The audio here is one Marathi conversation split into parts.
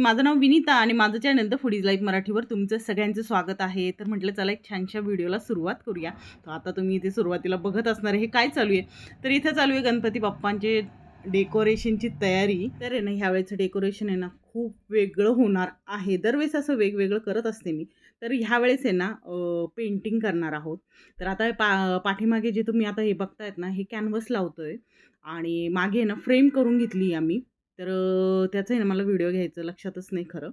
माझं नाव विनीता आणि माझं चॅनल द फुडीज लाईफ मराठीवर तुमचं सगळ्यांचं स्वागत आहे. तर म्हटलं चला एक छानशा व्हिडिओला सुरुवात करूया. तर आता तुम्ही इथे सुरुवातीला बघत असणार हे काय चालू आहे? तर इथं चालू आहे गणपती बाप्पांचे डेकोरेशनची तयारी. तर आहे ना ह्यावेळेचं डेकोरेशन आहे ना खूप वेगळं होणार आहे. दरवेळेस असं वेगवेगळं करत असते मी. तर ह्यावेळेस आहे ना पेंटिंग करणार आहोत. तर आता पा पाठीमागे जे तुम्ही आता हे बघतायत ना हे कॅनव्हस लावतो आहे आणि मागे आहे ना फ्रेम करून घेतली आम्ही. तर त्याचं आहे ना मला व्हिडिओ घ्यायचं लक्षातच नाही खरं.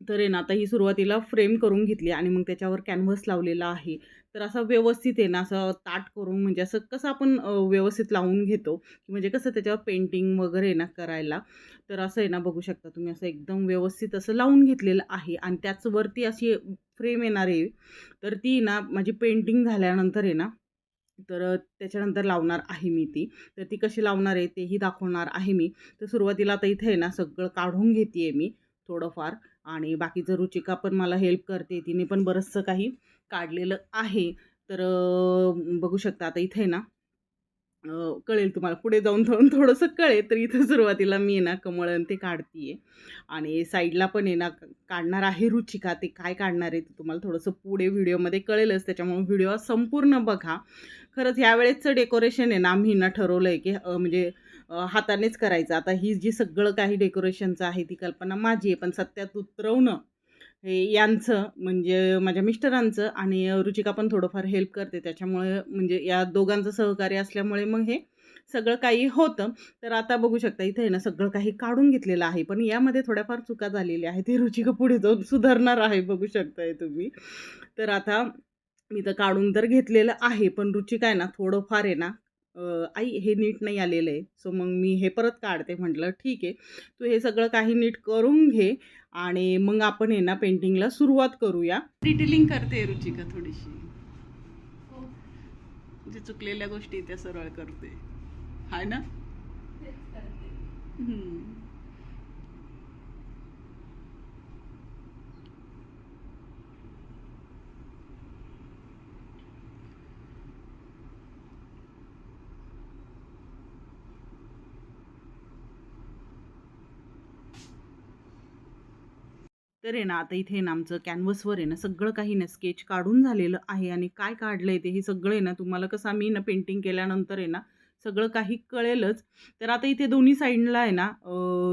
तर आहे ना आता ही सुरुवातीला फ्रेम करून घेतली आणि मग त्याच्यावर कॅनव्हस लावलेला आहे. तर असं व्यवस्थित आहे ना असं ताट करून म्हणजे असं कसं आपण व्यवस्थित लावून घेतो? की म्हणजे कसं त्याच्यावर पेंटिंग वगैरे आहे ना करायला? तर असं आहे ना बघू शकता तुम्ही असं एकदम व्यवस्थित असं लावून घेतलेलं आहे आणि त्याचवरती अशी फ्रेम येणार आहे. तर ती ना माझी पेंटिंग झाल्यानंतर आहे ना तर त्याच्यानंतर लावणार आहे मी ती. तर ती कशी लावणार आहे तेही दाखवणार आहे मी. तर सुरुवातीला आता इथे आहे ना सगळं काढून घेते आहे मी थोडंफार. आणि बाकीचं रुचिका पण मला हेल्प करते तिने पण बरंचसं काही काढलेलं आहे. तर बघू शकता आता इथे आहे ना कळेल तुम्हाला. पुढे जाऊन थोडं थोडंसं कळेल. तर इथं सुरुवातीला मी आहे ना कमळ आणि ते काढते आणि साईडला पण आहे ना काढणार आहे रुचिका. ते काय काढणार आहे ते तुम्हाला थोडंसं पुढे व्हिडिओमध्ये कळेलच. त्याच्यामुळे व्हिडिओ संपूर्ण बघा. खरंच ह्यावेळेसचं डेकोरेशन आहे ना आम्ही ना ठरवलं आहे की म्हणजे हातानेच करायचं. आता ही जी सगळं काही डेकोरेशनचं आहे ती कल्पना माझी आहे. पण सत्यात उतरवणं यांचं म्हणजे माझ्या मिस्टरांचं आणि रुचिका पण थोडंफार हेल्प करते. त्याच्यामुळे म्हणजे या दोघांचं सहकार्य असल्यामुळे मग हे सगळं काही होतं. तर आता बघू शकता इथे आहे ना सगळं काही काढून घेतलेलं आहे. पण यामध्ये थोड्याफार चुका झालेल्या आहेत. हे रुचिका पुढे जाऊन सुधारणार आहे बघू शकताय तुम्ही. तर आता मी तर काढून तर घेतलेलं आहे. पण रुचिका आहे ना थोडंफार आहे ना आई हे नीट नाही आलेलं आहे सो मग मी हे परत काढते. म्हटलं ठीक आहे तू हे सगळं काही नीट करून घे आणि मग आपण आहे ना पेंटिंगला सुरुवात करूया. डिटेलिंग करते रुचिका थोडीशी. जे चुकलेल्या गोष्टी त्या सरळ करते. हाय ना? तर आहे ना आता इथे आहे ना आमचं कॅनव्हसवर आहे ना सगळं काही ना स्केच काढून झालेलं आहे. आणि काय काढलं आहे ते हे सगळं आहे ना तुम्हाला कसं आम्ही ना पेंटिंग केल्यानंतर आहे ना सगळं काही कळेलच. तर आता इथे दोन्ही साईडला आहे ना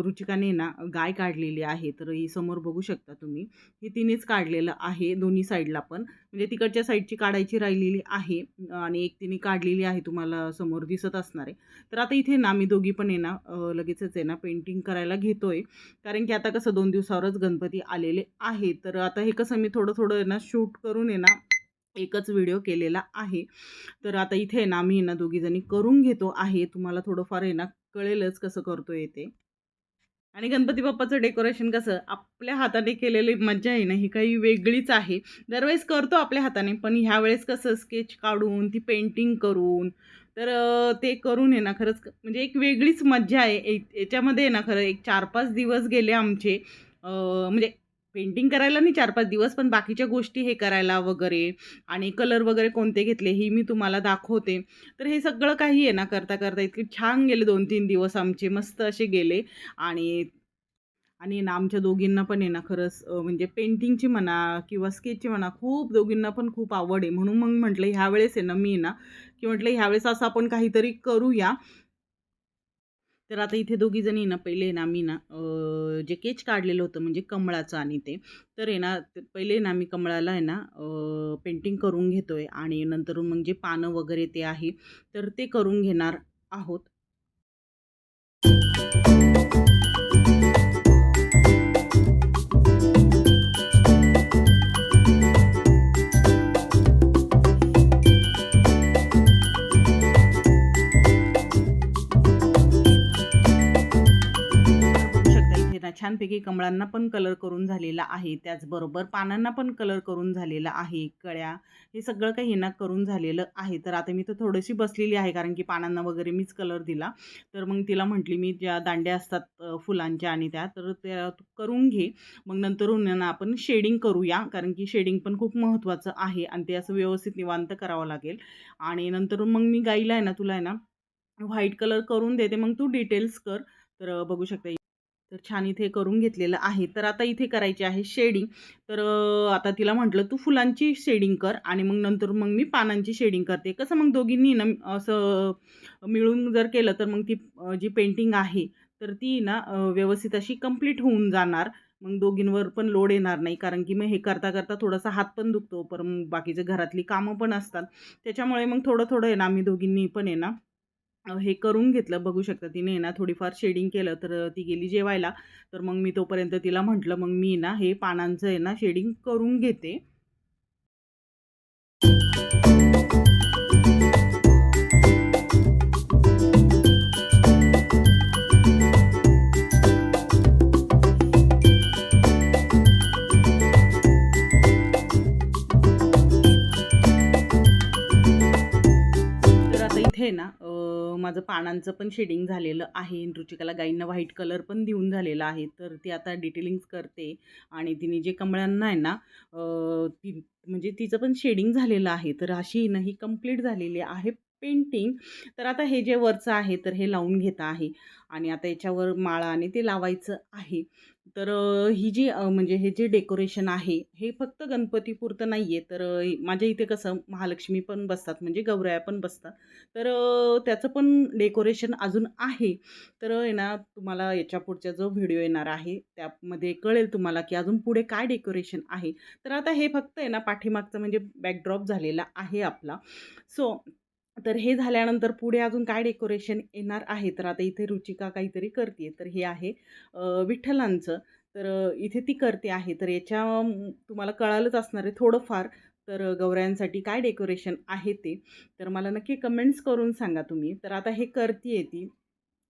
रुचिकाने ना गाय काढलेली आहे. तर ही समोर बघू शकता तुम्ही. हे तिनेच काढलेलं आहे दोन्ही साईडला पण. म्हणजे तिकडच्या साईडची काढायची राहिलेली आहे आणि एक तिने काढलेली आहे तुम्हाला समोर दिसत असणार आहे. तर आता इथे ना मी दोघी पण आहे ना लगेचच आहे ना पेंटिंग करायला घेतोय. कारण की आता कसं दोन दिवसावरच गणपती आलेले आहे तर आता हे कसं मी थोडं थोडं आहे ना शूट करून आहे ना एकच व्हिडिओ केलेला आहे. तर आता इथे आहे ना आम्ही आहे ना दोघीजणी करून घेतो आहे. तुम्हाला थोडंफार आहे ना कळेलच कसं करतो आहे ते. आणि गणपती बाप्पाचं डेकोरेशन कसं आपल्या हाताने केलेली मजा आहे ना ही काही वेगळीच आहे. दरवेळेस करतो आपल्या हाताने पण ह्यावेळेस कसं स्केच काढून ती पेंटिंग करून तर ते करून आहे ना खरंच म्हणजे एक वेगळीच मज्जा आहे. याच्यामध्ये आहे ना खरं एक चार पाच दिवस गेले आमचे. म्हणजे पेंटिंग करायला नाही चार पाच दिवस पण बाकीच्या गोष्टी हे करायला वगैरे आणि कलर वगैरे कोणते घेतले ही मी तुम्हाला दाखवते. तर हे सगळं काही आहे ना करता करता इतके छान गेले दोन तीन दिवस आमचे मस्त असे गेले. आणि आणि ना आमच्या दोघींना पण आहे ना खरंच म्हणजे पेंटिंगची म्हणा किंवा स्केचची म्हणा खूप दोघींना पण खूप आवड आहे. म्हणून मग म्हटलं ह्यावेळेस आहे ना मी ना की म्हटलं ह्यावेळेस असं आपण काहीतरी करूया. तर आता इथे दोघी जणी ना पहिले ना मी ना जे केच काढलेलं होतं म्हणजे कमळाचं आणि ते तर आहे ना ते पहिले ना मी कमळाला आहे ना पेंटिंग करून घेतो आहे आणि नंतर मग जे पानं वगैरे ते आहे तर ते करून घेणार आहोत. कमळांना पण कलर करून झालेला आहे. त्याचबरोबर पानांना पण कलर करून झालेला आहे. कळ्या हे सगळं काही ना करून झालेलं आहे. तर आता मी तर थोडीशी बसलेली आहे कारण की पानांना वगैरे मीच कलर दिला. तर मग तिला म्हटली मी ज्या दांड्या असतात फुलांच्या आणि त्या तर त्या तू करून घे. मग नंतर ना आपण शेडिंग करूया. कारण की शेडिंग पण खूप महत्त्वाचं आहे आणि ते असं व्यवस्थित निवांत करावं लागेल. आणि नंतर मग मी गाईला आहे ना तुला आहे ना व्हाईट कलर करून देते. मग तू डिटेल्स कर. तर बघू शकता तर छान इथे करून घेतलेलं आहे. तर आता इथे करायची आहे शेडिंग. तर आता तिला म्हटलं तू फुलांची शेडिंग कर आणि मग नंतर मग मी पानांची शेडिंग करते. कसं मग दोघींनी ना असं मिळून जर केलं तर मग ती जी पेंटिंग आहे तर ती ना व्यवस्थित अशी कंप्लीट होऊन जाणार. मग दोघींवर पण लोड येणार नाही कारण की मग हे करता करता थोडासा हात पण दुखतो पर मग बाकीचे घरातली कामं पण असतात. त्याच्यामुळे मग थोडं थोडं आहे ना आम्ही दोघींनी पण आहे ना हे करून घेतलं. बघू शकता तिने ना थोडीफार शेडिंग केलं तर ती गेली जेवायला. तर मग मी तोपर्यंत तिला म्हटलं मग मी ना हे पानांचं आहे ना शेडिंग करून घेते. पानांचं पण शेडिंग झालेलं आहे. रुचिकाला गाईंना व्हाईट कलर पण देऊन झालेला आहे. तर ती आता डिटेलिंग्स करते. आणि तिने जे कमळांना आहे ना ती म्हणजे तिचं पण शेडिंग झालेलं आहे. तर अशी ना ही कंप्लीट झालेली आहे. पेंटिंग. तर आता हे जे वरचं आहे तर हे लावून घेता आहे. आणि आता याच्यावर माळाने ते लावायचं आहे. तर ही जी म्हणजे हे जे डेकोरेशन आहे हे फक्त गणपतीपुरतं नाही आहे तर माझ्या इथे कसं महालक्ष्मी पण बसतात म्हणजे गौराया पण बसतात. तर त्याचं पण डेकोरेशन अजून आहे. तर आहे ना तुम्हाला याच्या पुढचा जो व्हिडिओ येणार आहे त्यामध्ये कळेल तुम्हाला की अजून पुढे काय डेकोरेशन आहे. तर आता हे फक्त आहे ना पाठीमागचं म्हणजे बॅकड्रॉप झालेला आहे आपला. सो तर हे झाल्यानंतर पुढे अजून काय डेकोरेशन येणार आहे? तर आता इथे रुचिका काहीतरी करते तर हे आहे विठ्ठलांचं. तर इथे ती करते आहे. तर याच्या तुम्हाला कळालंच असणार आहे थोडंफार. तर गौऱ्यांसाठी काय डेकोरेशन आहे ते? तर मला नक्की कमेंट्स करून सांगा तुम्ही. तर आता हे करते ती.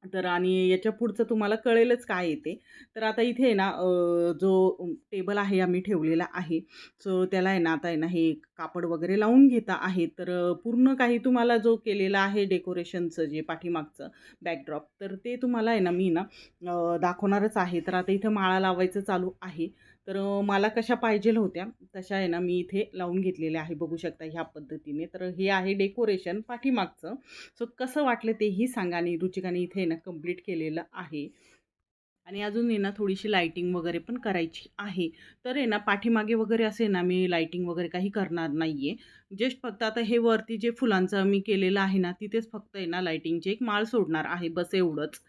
तर आणि याच्या पुढचं तुम्हाला कळेलच काय येते तर आता इथे आहे ना जो टेबल आहे आम्ही ठेवलेला आहे. सो त्याला आहे ना आता आहे ना हे कापड वगैरे लावून घेता आहे. तर पूर्ण काही तुम्हाला जो केलेला आहे डेकोरेशनचं जे पाठीमागचं बॅकड्रॉप तर ते तुम्हाला आहे ना मी ना दाखवणारच आहे. तर आता इथं माळा लावायचं चालू आहे. तर मला कशा पाहिजे होत्या तशा आहे ना मी इथे लावून घेतलेल्या आहे बघू शकता ह्या पद्धतीने. तर हे आहे डेकोरेशन पाठीमागचं. सो कसं वाटलं तेही सांगा आणि रुचिकाने इथे ना कंप्लीट केलेलं आहे. आणि अजून आहे ना थोडीशी लायटिंग वगैरे पण करायची आहे. तर आहे ना पाठीमागे वगैरे असे ना मी लायटिंग वगैरे काही करणार नाही आहे जस्ट फक्त आता हे वरती जे फुलांचं मी केलेलं आहे ना तिथेच फक्त आहे ना लायटिंगचे एक माळ सोडणार आहे बस एवढंच.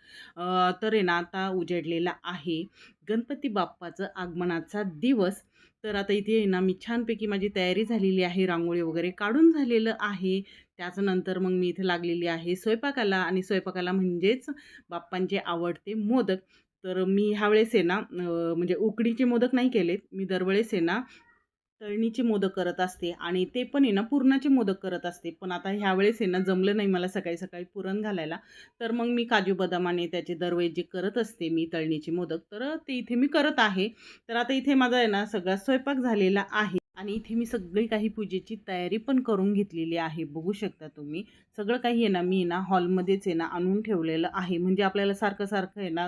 तर आहे ना आता उजेडलेला आहे. गणपती बाप्पाचं आगमनाचा दिवस. तर आता इथे आहे ना मी छानपैकी माझी तयारी झालेली आहे रांगोळी वगैरे काढून झालेलं आहे. त्याच्यानंतर मग मी इथे लागलेली आहे स्वयंपाकाला. आणि स्वयंपाकाला म्हणजेच बाप्पांचे आवडते मोदक. तर मी ह्यावेळेस आहे ना म्हणजे उकडीचे मोदक नाही केलेत. मी दरवेळेस आहे ना तळणीचे मोदक करत असते आणि ते पण आहे ना पुरणाचे मोदक करत असते. पण आता ह्यावेळेस आहे ना जमलं नाही मला सकाळी सकाळी पुरण घालायला. तर मग मी काजू बदामाने त्याचे दरवेळेस जे करत असते मी तळणीचे मोदक तर ते इथे मी करत आहे. तर आता इथे माझा आहे ना सगळा स्वयंपाक झालेला आहे. आणि इथे मी सगळी काही पूजेची तयारी पण करून घेतलेली आहे. बघू शकता तुम्ही. सगळं काही आहे ना मी ना हॉलमध्येच आहे ना आणून ठेवलेलं आहे. म्हणजे आपल्याला सारखं सारखं आहे ना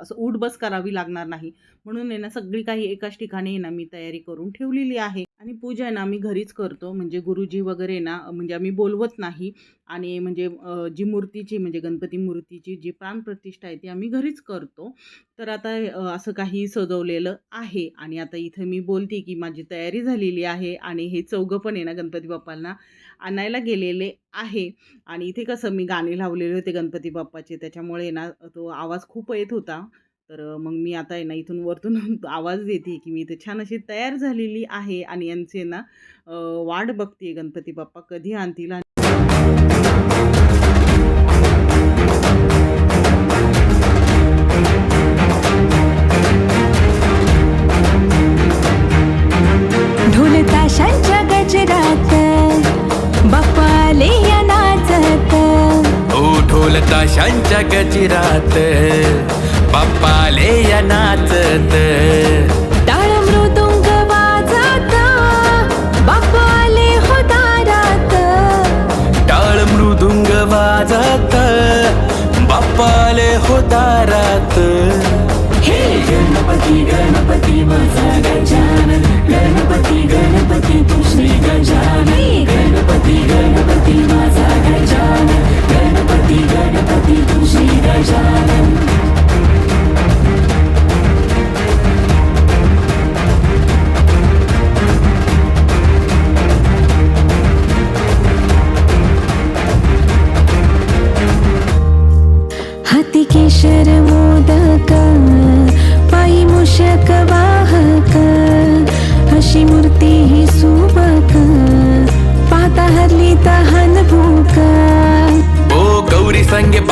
असं उठ बस करावी लागणार नाही. म्हणून आहे ना सगळी काही एकाच ठिकाणी आहे ना मी तयारी करून ठेवलेली आहे. आणि पूजा आहे ना आम्ही घरीच करतो. म्हणजे गुरुजी वगैरे ना म्हणजे आम्ही बोलवत नाही. आणि म्हणजे जी मूर्तीची म्हणजे गणपती मूर्तीची जी प्राणप्रतिष्ठा आहे ती आम्ही घरीच करतो. तर आता असं काही सजवलेलं आहे. आणि आता इथं मी बोलते की माझी तयारी झालेली आहे. आणि हे चौघं पण आहे ना गणपती बाप्पांना आणायला गेलेले आहे. आणि इथे कसं मी गाणे लावलेले होते गणपती बाप्पाचे. त्याच्यामुळे ना तो आवाज खूप येत होता. तर मग मी आता आहे ना इथून वरतून आवाज देते की मी इथे छान अशी तयार झालेली आहे आणि यांचे ना वाट बघते गणपती बाप्पा कधी आणतील आणि ढोल ताशांच्या गजरात. बाप्पाले या नाचत. मृदुंग वाजत. बाप्पाले हो दारात. टाळ मृदुंग वाजत. बाप्पाले हो दारात. हे गणपती गणपती माझा गजानन. गणपती गणपती तू श्री गजानन.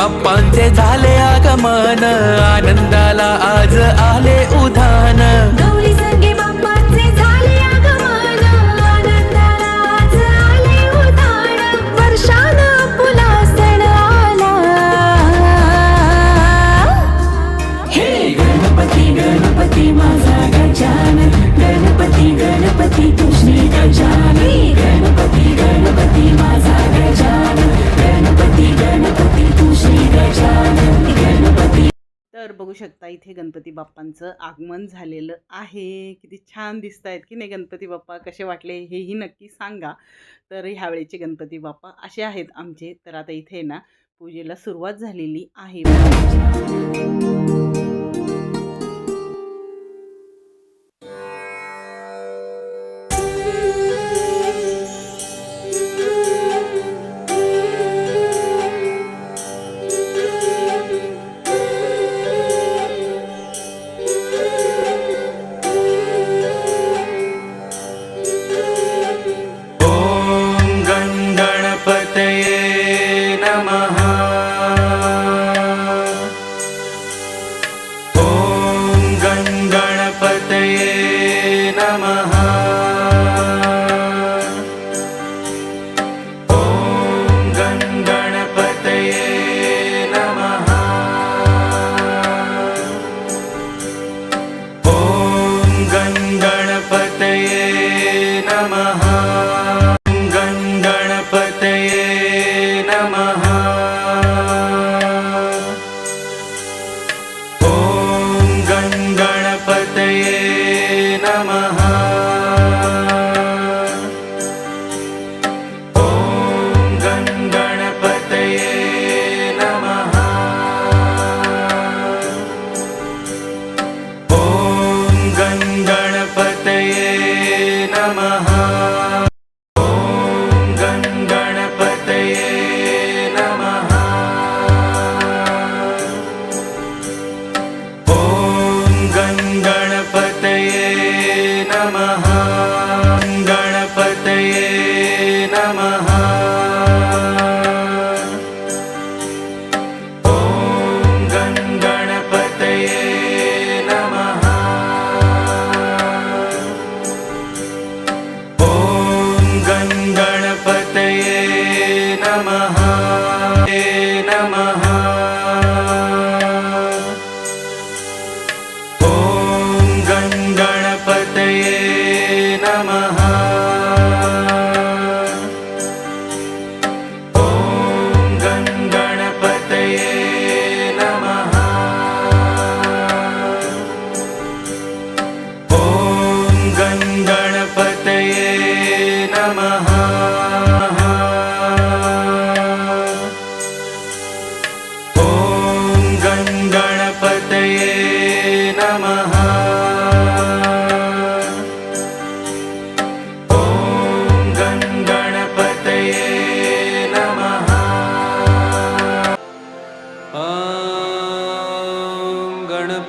बाप्पांचे झाले आगमन आनंदाला आज आले उधान. बाप्पांचं आगमन झालेलं आहे. किती छान दिसत आहेत की नाही गणपती बाप्पा? कसे वाटले? हेही नक्की सांगा. तर ह्यावेळेचे गणपती बाप्पा असे आहेत आमचे. तर आता इथे ना पूजेला सुरुवात झालेली आहे.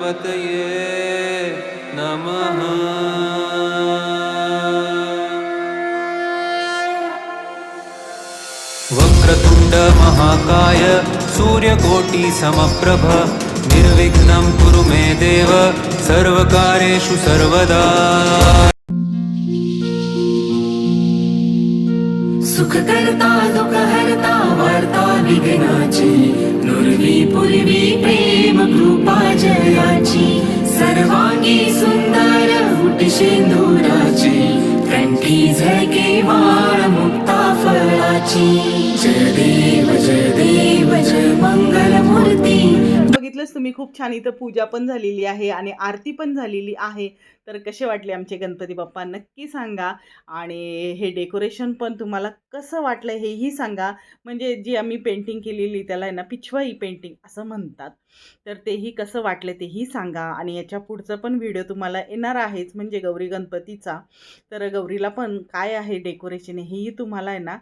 गणपतये नमः। वक्रतुण्ड महाकाय सूर्यकोटि समप्रभ निर्विघ्नं कुरु मे देव सर्वकारेषु सर्वदा। सुखकर्ता दुःखहर्ता वार्ता विघ्नाची नुर्वी पूर्वी प्रेम कृपा उटी शेंदुराची कंठी झळके वाळ मुक्ता फळाची बघितलंच तुम्ही खूप छान इथं पूजा पण झालेली आहे आणि आरती पण झालेली आहे. तर कसे वाटले आमचे गणपती बाप्पा? नक्की सांगा. आणि हे डेकोरेशन पण तुम्हाला कसं वाटलं हेही सांगा. म्हणजे जी आम्ही पेंटिंग केलेली त्याला आहे ना पिछवाई पेंटिंग असं म्हणतात. तर तेही कसं वाटलं तेही सांगा. आणि याच्या पुढचं पण व्हिडिओ तुम्हाला येणार आहेच म्हणजे गौरी गणपतीचा. तर गौरीला पण काय आहे डेकोरेशन हेही तुम्हाला आहे ना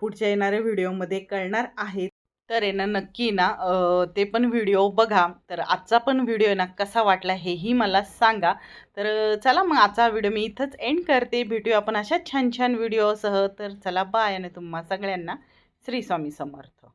पुढच्या येणाऱ्या व्हिडिओमध्ये कळणार आहे. तर आहे ना नक्की ना ते पण व्हिडिओ बघा. तर आजचा पण व्हिडिओ ना कसा वाटला हेही मला सांगा. तर चला मग आजचा व्हिडिओ मी इथंच एंड करते. भेटूया आपण अशा छान छान व्हिडिओसह. तर चला बाय आणि तुम्हा सगळ्यांना. श्री स्वामी समर्थ.